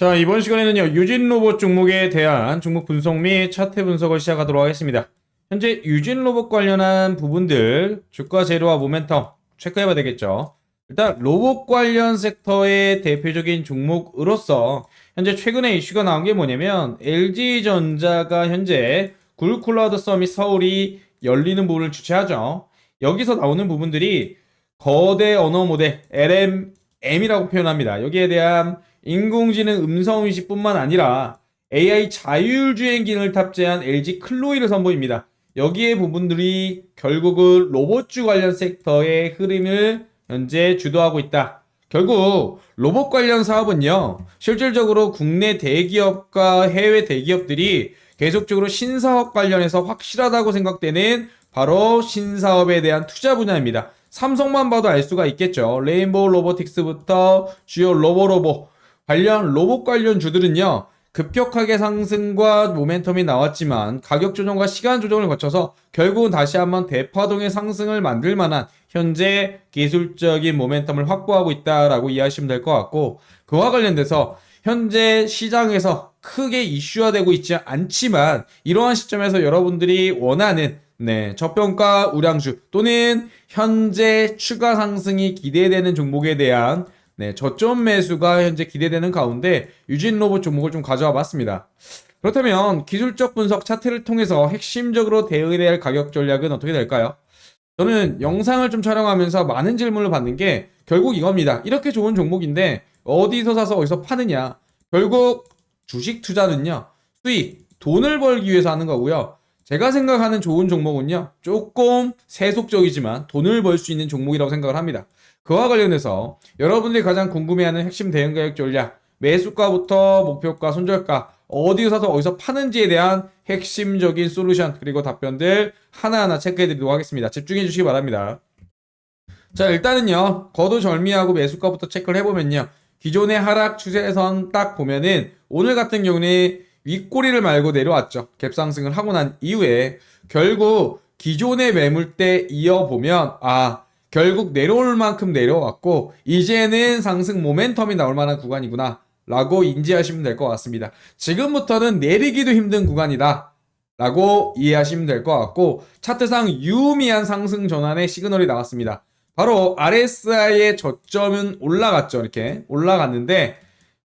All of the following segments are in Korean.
자, 이번 시간에는요, 유진 로봇 종목에 대한 종목 분석 및 차트 분석을 시작하도록 하겠습니다. 현재 유진 로봇 관련한 부분들, 주가 재료와 모멘텀 체크해봐야 되겠죠. 일단 로봇 관련 섹터의 대표적인 종목으로서 현재 최근에 이슈가 나온 게 뭐냐면 LG전자가 현재 굴클라우드 서밋 서울이 열리는 부분을 주최하죠. 여기서 나오는 부분들이 거대 언어 모델 LMM이라고 표현합니다. 여기에 대한 인공지능 음성인식뿐만 아니라 AI 자율주행 기능을 탑재한 LG 클로이를 선보입니다. 여기에 부분들이 결국은 로봇주 관련 섹터의 흐름을 현재 주도하고 있다. 결국 로봇 관련 사업은요, 실질적으로 국내 대기업과 해외 대기업들이 계속적으로 신사업 관련해서 확실하다고 생각되는 바로 신사업에 대한 투자 분야입니다. 삼성만 봐도 알 수가 있겠죠. 레인보우 로보틱스부터 주요 로보로보 관련 로봇 관련 주들은요. 급격하게 상승과 모멘텀이 나왔지만 가격 조정과 시간 조정을 거쳐서 결국은 다시 한번 대파동의 상승을 만들 만한 현재 기술적인 모멘텀을 확보하고 있다라고 이해하시면 될 것 같고 그와 관련돼서 현재 시장에서 크게 이슈화되고 있지 않지만 이러한 시점에서 여러분들이 원하는 네, 저평가 우량주 또는 현재 추가 상승이 기대되는 종목에 대한 네, 저점 매수가 현재 기대되는 가운데 유진 로봇 종목을 좀 가져와 봤습니다. 그렇다면 기술적 분석 차트를 통해서 핵심적으로 대응해야 할 가격 전략은 어떻게 될까요? 저는 영상을 좀 촬영하면서 많은 질문을 받는 게 결국 이겁니다. 이렇게 좋은 종목인데 어디서 사서 어디서 파느냐. 결국 주식 투자는요. 수익, 돈을 벌기 위해서 하는 거고요. 제가 생각하는 좋은 종목은요. 조금 세속적이지만 돈을 벌 수 있는 종목이라고 생각을 합니다. 그와 관련해서 여러분들이 가장 궁금해하는 핵심 대응 가격 전략, 매수가부터 목표가, 손절가, 어디서 사서 어디서 파는지에 대한 핵심적인 솔루션 그리고 답변들 하나하나 체크해 드리도록 하겠습니다. 집중해 주시기 바랍니다. 자, 일단은요. 거두절미하고 매수가부터 체크를 해 보면요. 기존의 하락 추세선 딱 보면은 오늘 같은 경우는 윗꼬리를 말고 내려왔죠. 갭상승을 하고 난 이후에 결국 기존의 매물대 이어보면 아 결국 내려올 만큼 내려왔고 이제는 상승 모멘텀이 나올 만한 구간이구나 라고 인지하시면 될 것 같습니다. 지금부터는 내리기도 힘든 구간이다 라고 이해하시면 될 것 같고 차트상 유의미한 상승 전환의 시그널이 나왔습니다. 바로 RSI의 저점은 올라갔죠. 이렇게 올라갔는데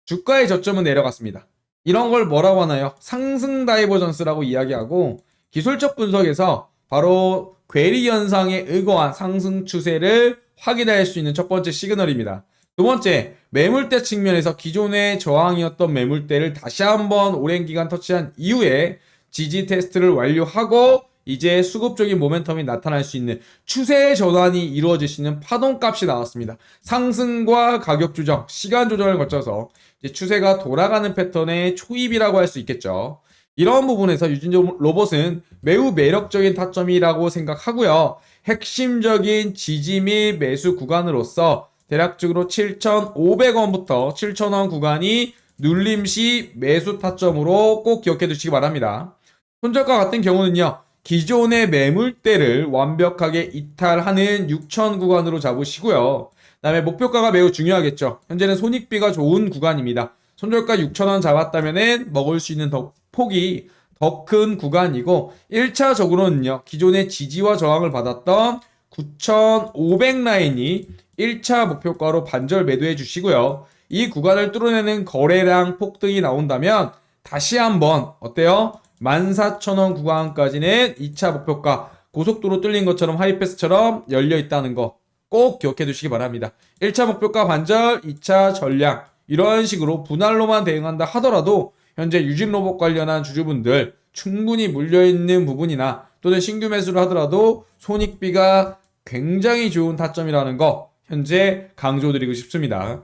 주가의 저점은 내려갔습니다. 이런 걸 뭐라고 하나요? 상승 다이버전스라고 이야기하고 기술적 분석에서 바로 괴리 현상에 의거한 상승 추세를 확인할 수 있는 첫 번째 시그널입니다. 두 번째, 매물대 측면에서 기존의 저항이었던 매물대를 다시 한번 오랜 기간 터치한 이후에 지지 테스트를 완료하고 이제 수급적인 모멘텀이 나타날 수 있는 추세의 전환이 이루어질 수 있는 파동값이 나왔습니다. 상승과 가격 조정, 시간 조정을 거쳐서 추세가 돌아가는 패턴의 초입이라고 할 수 있겠죠. 이런 부분에서 유진 로봇은 매우 매력적인 타점이라고 생각하고요. 핵심적인 지지 및 매수 구간으로서 대략적으로 7,500원부터 7,000원 구간이 눌림 시 매수 타점으로 꼭 기억해 두시기 바랍니다. 손절가 같은 경우는요. 기존의 매물대를 완벽하게 이탈하는 6천 구간으로 잡으시고요. 그다음에 목표가가 매우 중요하겠죠. 현재는 손익비가 좋은 구간입니다. 손절가 6천원 잡았다면은 먹을 수 있는 더 폭이 더 큰 구간이고 1차적으로는요. 기존의 지지와 저항을 받았던 9,500 라인이 1차 목표가로 반절 매도해 주시고요. 이 구간을 뚫어내는 거래량 폭등이 나온다면 다시 한번 어때요? 14,000원 구간까지는 2차 목표가 고속도로 뚫린 것처럼 하이패스처럼 열려 있다는 거 꼭 기억해 두시기 바랍니다. 1차 목표가 반절, 2차 전량 이런 식으로 분할로만 대응한다 하더라도 현재 유진 로봇 관련한 주주분들 충분히 물려있는 부분이나 또는 신규 매수를 하더라도 손익비가 굉장히 좋은 타점이라는 거 현재 강조드리고 싶습니다.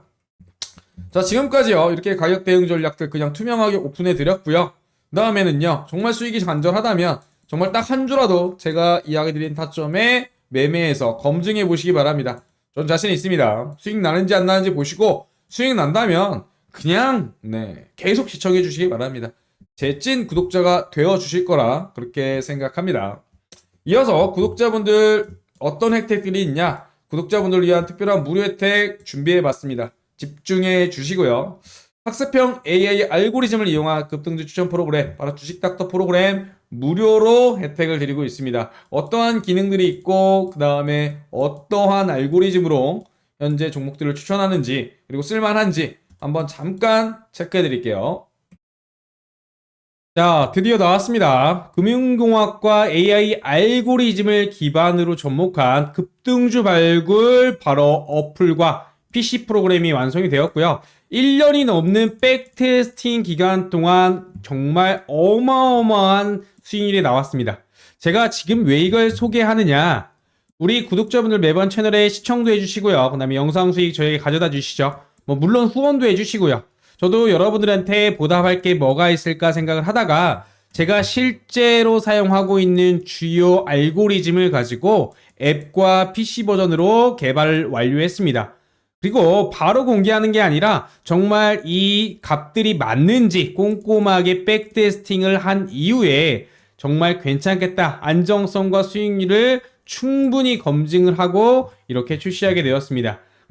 자 지금까지요 이렇게 가격 대응 전략들 그냥 투명하게 오픈해 드렸고요. 다음에는요 정말 수익이 간절하다면 정말 딱 한 주라도 제가 이야기 드린 타점에 매매해서 검증해 보시기 바랍니다. 전 자신 있습니다. 수익 나는지 안 나는지 보시고 수익 난다면 그냥 네 계속 시청해 주시기 바랍니다. 제 찐 구독자가 되어 주실 거라 그렇게 생각합니다. 이어서 구독자분들 어떤 혜택들이 있냐? 구독자분들 위한 특별한 무료 혜택 준비해 봤습니다. 집중해 주시고요. 학습형 AI 알고리즘을 이용한 급등주 추천 프로그램, 바로 주식닥터 프로그램 무료로 혜택을 드리고 있습니다. 어떠한 기능들이 있고, 그 다음에 어떠한 알고리즘으로 현재 종목들을 추천하는지, 그리고 쓸만한지 한번 잠깐 체크해 드릴게요. 자, 드디어 나왔습니다. 금융공학과 AI 알고리즘을 기반으로 접목한 급등주 발굴 바로 어플과 PC 프로그램이 완성이 되었고요. 1년이 넘는 백테스팅 기간 동안 정말 어마어마한 수익률이 나왔습니다. 제가 지금 왜 이걸 소개하느냐? 우리 구독자분들 매번 채널에 시청도 해주시고요. 그 다음에 영상 수익 저에게 가져다 주시죠. 뭐 물론 후원도 해주시고요. 저도 여러분들한테 보답할 게 뭐가 있을까 생각을 하다가 제가 실제로 사용하고 있는 주요 알고리즘을 가지고 앱과 PC 버전으로 개발을 완료했습니다. 그리고 바로 공개하는 게 아니라 정말 이 값들이 맞는지 꼼꼼하게 백테스팅을 한 이후에 정말 괜찮겠다. 안정성과 수익률을 충분히 검증을 하고 이렇게 출시하게 되었습니다.